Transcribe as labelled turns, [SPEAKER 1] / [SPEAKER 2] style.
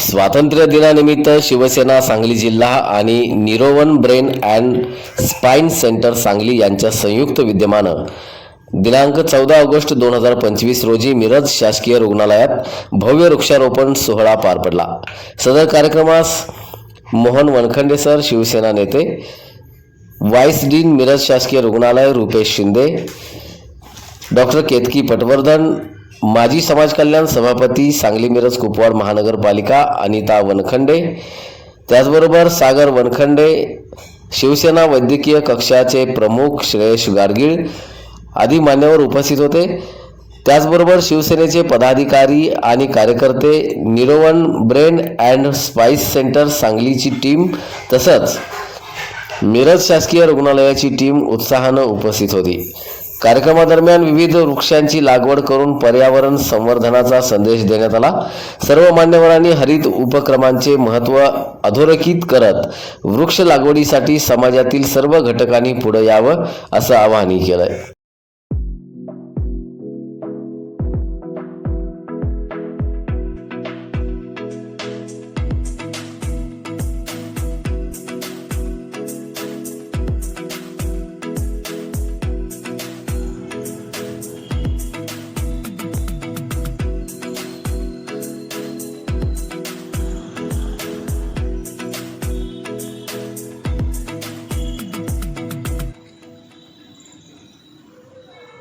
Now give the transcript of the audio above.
[SPEAKER 1] स्वातंत्र्य दिनानिमित्त शिवसेना सांगली जिल्हा आणि निरोवन brain and spine centre Sangli यांच्या संयुक्त विद्यमानं दिनांक चौदा ऑगस्ट दोन हजार पंचवीस रोजी मिरज शासकीय रुग्णालयात भव्य वृक्षारोपण सोहळा पार पडला. सदर कार्यक्रमास मोहन वनखंडे सर शिवसेना नेते व्हाईस डीन मिरज शासकीय रुग्णालय रुपेश शिंदे डॉक्टर केतकी पटवर्धन माजी समाज कल्याण सभापती सांगली मिरज कुपवाड महानगरपालिका अनिता वनखंडे त्याचबरोबर सागर वनखंडे शिवसेना वैद्यकीय कक्षाचे प्रमुख श्रेयश गाडगीळ आदी मान्यवर उपस्थित होते. त्याचबरोबर शिवसेनेचे पदाधिकारी आणि कार्यकर्ते निरोवन ब्रेन अँड स्पाइस सेंटर सांगलीची टीम तसंच मिरज शासकीय रुग्णालयाची टीम उत्साहानं उपस्थित होती. कार्यक्रमादरम्यान विविध वृक्षांची लागवड करून पर्यावरण संवर्धनाचा संदेश देण्यात आला. सर्व मान्यवरांनी हरित उपक्रमांचे महत्त्व अधोरेखित करत वृक्ष लागवडीसाठी समाजातील सर्व घटकांनी पुढे यावं असं आवाहनही केलंय.